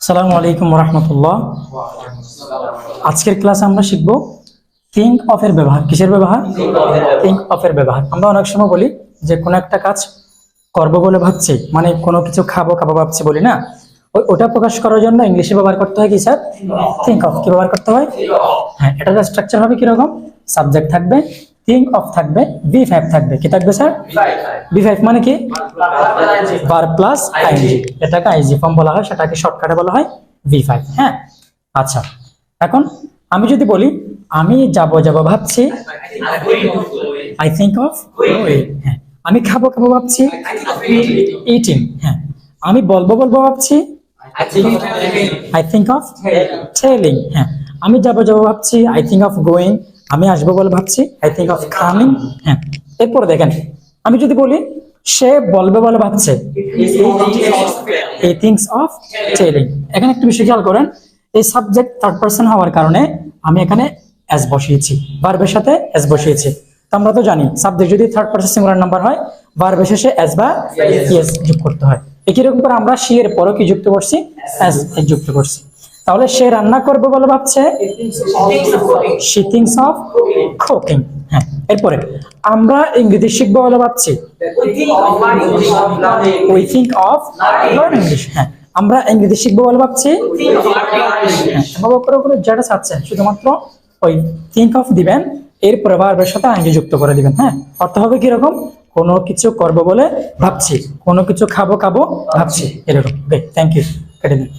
আসসালামু আলাইকুম রহমতুল্লাহ আজকের ক্লাসে আমরা শিখব থিঙ্ক অফ এর ব্যবহার। কিসের ব্যবহার? থিঙ্ক অফ এর ব্যবহার। আমরা অনেক সময় বলি যে কোনো একটা কাজ করব বলে ভাবছি মানে কোনো কিছু খাব খাব ভাবছি বলি না। ওই ওটা প্রকাশ করার জন্য ইংলিশে ব্যবহার করতে হয় কি, স্যার? থিঙ্ক অফ কি ব্যবহার করতে হয়? হ্যাঁ এটার স্ট্রাকচার হবে কীরকম? সাবজেক্ট থাকবে থিঙ্ক অফ থাকবে বি ফাইভ থাকবে কি থাকবে স্যার বি ফাইভ মানে কি? বার প্লাস আইজি এটাকে আইজি ফর্ম বলা হয় সেটাকে শর্টকাটে বলা হয় ভি ফাইভ হ্যাঁ? আচ্ছা এখন আমি যদি বলি আমি যাব যাব ভাবছি আই থিঙ্ক অফ হ্যাঁ। আমি খাব খাব ভাবছি ইটিং হ্যাঁ। আমি বলব বলব ভাবছি আই থিঙ্ক অফ টেলিং হ্যাঁ। আমি যাব যাব ভাবছি আই থিঙ্ক অফ গোয়িং আমি আসব বলে ভাবছি। আই থিঙ্ক অফ কামিং হ্যাঁ। এরপরে দেখেন আমি যদি বলি সে বলবে বলে ভাবছে এই থিংস অফ টেলিং এখানে একটু বিষয় খেয়াল করেন এই সাবজেক্ট থার্ড পার্সন হওয়ার কারণে আমি এখানে এস বসিয়েছি ভার্বের সাথে এস বসিয়েছি। তো আমরা তো জানি সাবজেক্ট যদি থার্ড পার্সন সিঙ্গুলার নাম্বার হয় ভার্বের শেষে এস বা ইয়েস যোগ করতে হয়। একই রকম করে আমরা সি এর পরও কি যুক্ত করছি? এস যুক্ত করছি। তাহলে সে রান্না করবে বলে ভাবছে? শি থিংস অফ কুকিং হ্যাঁ। এরপরে আমরা ইংরেজি শিখব বলে ভাবছি? We think of learn English হ্যাঁ। আমরা ইংরেজি শিখব বলে ভাবছি? বাবা করে করে যেটা চাচ্ছেন শুধুমাত্র ওই থিঙ্ক অফ দিবেন এরপরে ভার্বের সাথে আইনজি যুক্ত করে দিবেন হ্যাঁ। অর্থ হবে কীরকম? কোনো কিছু করব বলে ভাবছি কোনো কিছু খাব খাব ভাবছি এরকম। থ্যাংক ইউ কেটে দিন।